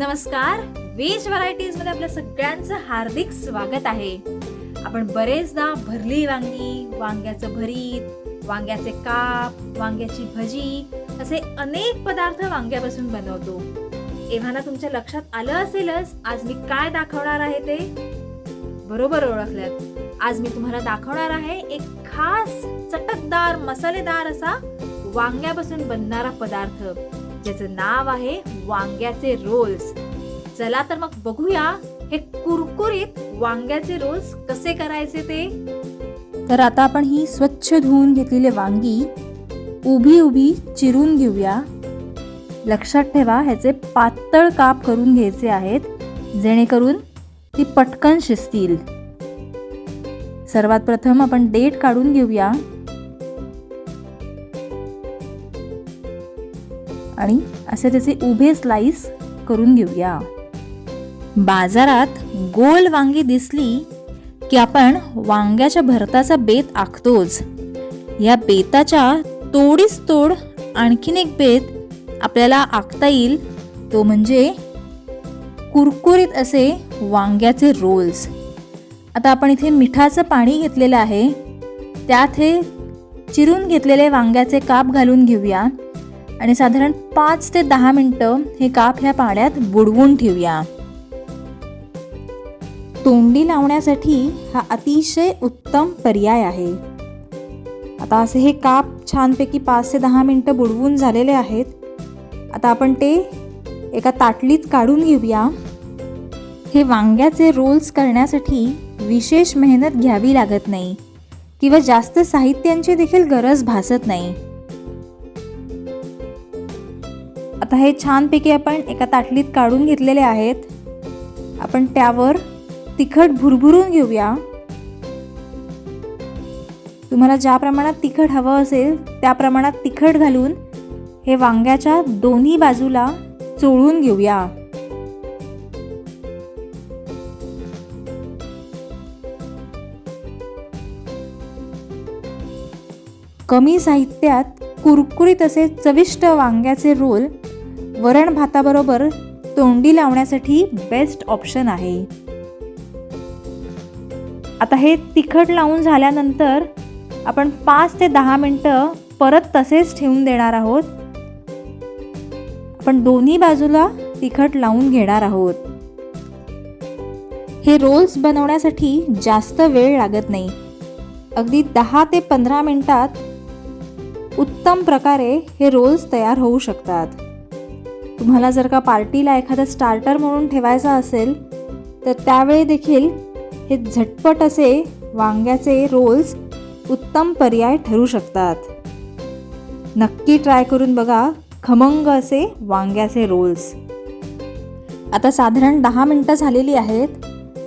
नमस्कार. वेज व्हरायटीजमध्ये आपल्या सगळ्यांचं हार्दिक स्वागत आहे. आपण बरेचदा भरली वांगी वांग्याचं भरीत वांग्याचे काप वांग्याची भजी असे अनेक पदार्थ वांग्यापासून बनवतो. एव्हाना तुमच्या लक्षात आलं असेलच आज मी काय दाखवणार आहे ते? बरोबर ओळखल्यात आज मी तुम्हाला दाखवणार आहे एक खास चटकदार मसालेदार असा वांग्यापासून बनणारा पदार्थ. ज्याचं नाव आहे वांग्याचे रोल्स. चला तर मग बघूया हे कुरकुरीत वांग्याचे रोल्स कसे करायचे ते. तर आता आपण ही स्वच्छ धुवून घेतलेली वांगी उभी उभी चिरून घेऊया. लक्षात ठेवा ह्याचे पातळ काप करून घ्यायचे आहेत जेणेकरून ती पटकन शिजतील. सर्वात प्रथम आपण देठ काढून घेऊया. आणि असे त्याचे उभे स्लाइस करून घेऊया. बाजारात गोल वांगी दिसली की आपण वांग्याच्या भरताचा बेत आखतोच. या बेताच्या तोडीस तोड आणखीन एक बेत आपल्याला आखता येईल. तो म्हणजे कुरकुरीत असे वांग्याचे रोल्स आता आपण इथे मिठाचं पाणी घेतलेलं आहे. त्यात हे चिरून घेतलेले वांग्याचे काप घालून घेऊया. आणि साधारण पाच ते दहा मिनटं हे काप ह्या पाण्यात बुडवून ठेवूया. तोंडी लावण्यासाठी हा अतिशय उत्तम पर्याय आहे. आता असे हे काप छानपैकी पाच ते दहा मिनटं बुडवून झालेले आहेत. आता आपण ते एका ताटलीत काढून घेऊया. हे वांग्याचे रोल्स करण्यासाठी विशेष मेहनत घ्यावी लागत नाही किंवा जास्त साहित्यांची देखील गरज भासत नाही. आता हे छानपैकी आपण एका ताटलीत काढून घेतलेले आहेत. आपण त्यावर तिखट भुरभुरून घेऊया. तुम्हाला ज्या प्रमाणात तिखट हवं असेल त्या प्रमाणात तिखट घालून हे वांग्याच्या दोन्ही बाजूला चोळून घेऊया. कमी साहित्यात कुरकुरीत असे चविष्ट वांग्याचे रोल वरण भाताबरोबर तोंडी लावण्यासाठी बेस्ट ऑप्शन आहे. आता हे तिखट लावून झाल्यानंतर आपण पाच ते दहा मिनटं परत तसेच ठेवून देणार आहोत. आपण दोन्ही बाजूला तिखट लावून घेणार आहोत. हे रोल्स बनवण्यासाठी जास्त वेळ लागत नाही. अगदी दहा ते पंधरा मिनटात उत्तम प्रकारे हे रोल्स तयार होऊ शकतात. तुम्हाला जर का पार्टीला एखादं स्टार्टर म्हणून ठेवायचं असेल तर त्यावेळी देखील हे झटपट असे वांग्याचे रोल्स उत्तम पर्याय ठरू शकतात. नक्की ट्राय करून बघा खमंग असे वांग्याचे रोल्स आता साधारण दहा मिनटं झालेली आहेत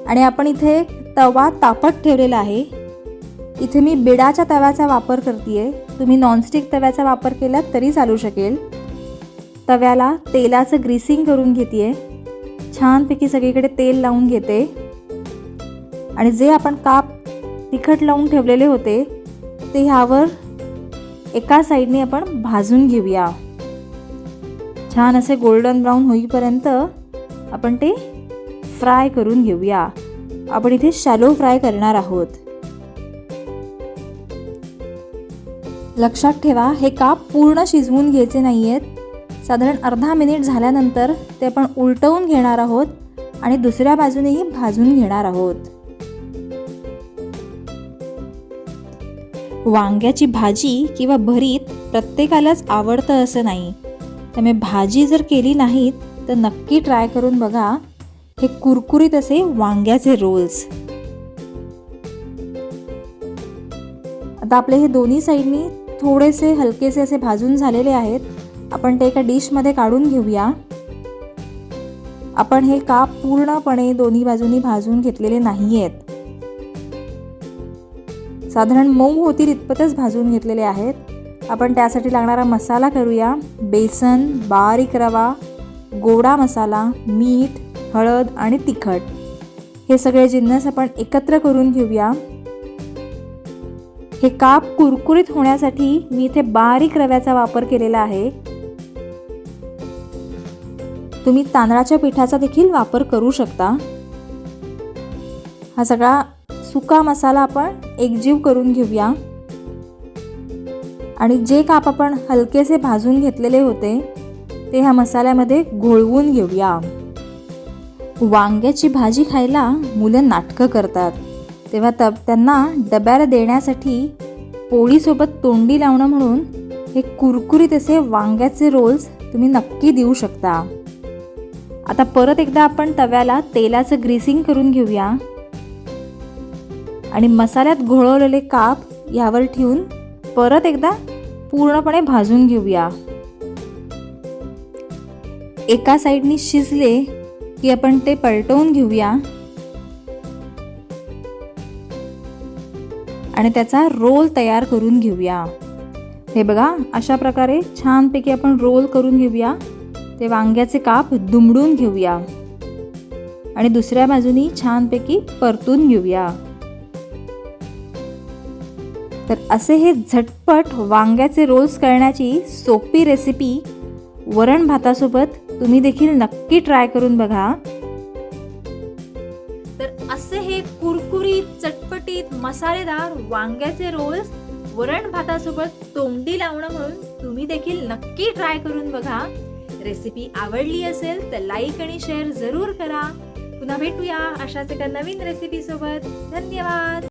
आणि आपण इथे तवा तापत ठेवलेला आहे. इथे मी बिडाच्या तव्याचा वापर करते आहे तुम्ही नॉनस्टिक तव्याचा वापर केला तरी चालू शकेल. तव्याला तेलाचं ग्रीसिंग करून घेते छानपैकी सगळीकडे तेल लावून घेते. आणि जे आपण काप तिखट लावून ठेवलेले होते ते ह्यावर एका साईडने आपण भाजून घेऊया. छान असे गोल्डन ब्राऊन होईपर्यंत आपण ते फ्राय करून घेऊया. आपण इथे शॅलो फ्राय करणार आहोत. लक्षात ठेवा हे काप पूर्ण शिजवून घ्यायचे नाही आहेत साधारण अर्धा मिनिट झाल्यानंतर ते आपण उलटवून घेणार आहोत आणि दुसऱ्या बाजूनेही भाजून घेणार आहोत. वांग्याची भाजी किंवा भरीत प्रत्येकालाच आवडतं असं नाही. त्यामुळे भाजी जर केली नाहीत तर नक्की ट्राय करून बघा. हे कुरकुरीत असे वांग्याचे रोल्स. आता आपले हे दोन्ही साईडनी थोडेसे हलकेसे असे भाजून झालेले आहेत. आपण ते एका डिशमध्ये काढून घेऊया. आपण हे काप पूर्णपणे दोन्ही बाजूनी भाजून घेतलेले नाही आहेत साधारण मऊ होतील इतपतच भाजून घेतलेले आहेत. आपण त्यासाठी लागणारा मसाला करूया. बेसन बारीक रवा गोडा मसाला मीठ हळद आणि तिखट. हे सगळे जिन्नस आपण एकत्र करून घेऊया. हे काप कुरकुरीत होण्यासाठी मी इथे बारीक रव्याचा वापर केलेला आहे. तुम्ही तांदळाच्या पिठाचा देखील वापर करू शकता. हा सगळा सुका मसाला आपण एकजीव करून घेऊया. आणि जे काप आपण हलकेसे भाजून घेतलेले होते ते ह्या मसाल्यामध्ये घोळवून घेऊया. वांग्याची भाजी खायला मुलं नाटकं करतात. तेव्हा तब त्यांना डब्याला देण्यासाठी पोळीसोबत तोंडी लावणं म्हणून हे कुरकुरीत असे वांग्याचे रोल्स तुम्ही नक्की देऊ शकता. आता परत एकदा आपण तव्याला तेलाचं ग्रीसिंग करून घेऊया. आणि मसाल्यात घोळवलेले काप यावर ठेवून परत एकदा पूर्णपणे भाजून घेऊया. एका साईडनी शिजले की आपण ते पलटवून घेऊया. आणि त्याचा रोल तयार करून घेऊया. हे बघा अशा प्रकारे छानपैकी आपण रोल करून घेऊया. ते वांग्याचे काप दुमडून घेऊया. आणि दुसऱ्या बाजूनी छानपैकी परतून घेऊया. तर असे हे झटपट वांग्याचे रोल्स करण्याची सोपी रेसिपी वरण भातासोबत तुम्ही देखील नक्की ट्राय करून बघा. तर असे हे कुरकुरीत चटपटीत मसालेदार वांग्याचे रोल्स वरण भातासोबत तोंडी लावणं म्हणून तुम्ही देखील नक्की ट्राय करून बघा. रेसिपी आवडली असेल तर लाईक आणि शेअर जरूर करा. पुन्हा भेटूया अशाच एका नवीन रेसिपी सोबत. धन्यवाद.